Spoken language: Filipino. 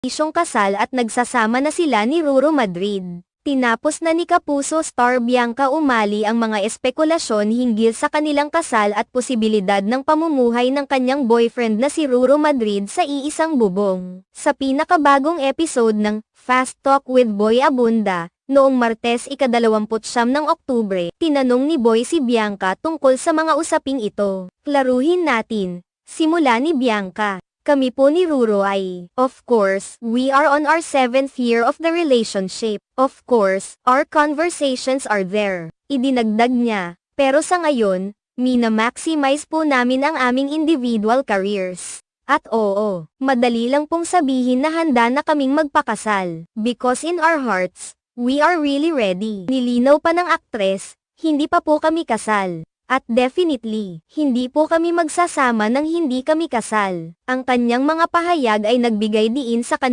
isyong kasal at nagsasama na sila ni Ruro Madrid. Tinapos na ni Kapuso star Bianca Umali ang mga espekulasyon hinggil sa kanilang kasal at posibilidad ng pamumuhay ng kanyang boyfriend na si Ruro Madrid sa iisang bubong. Sa pinakabagong episode ng Fast Talk with Boy Abunda, noong Martes ikadalawamputsyam ng Oktubre, tinanong ni Boy si Bianca tungkol sa mga usaping ito. Klaruhin natin. Simula ni Bianca. Kami po ni Ruro ay, of course, we are on our seventh year of the relationship. Of course, our conversations are there. Idinagdag niya. Pero sa ngayon, mina-maximize po namin ang aming individual careers. At oo, madali lang pong sabihin na handa na kaming magpakasal. Because in our hearts, we are really ready. Nilinaw pa ng aktres, hindi pa po kami kasal. At definitely, hindi po kami magsasama nang hindi kami kasal. Ang kanyang mga pahayag ay nagbigay diin sa kanila.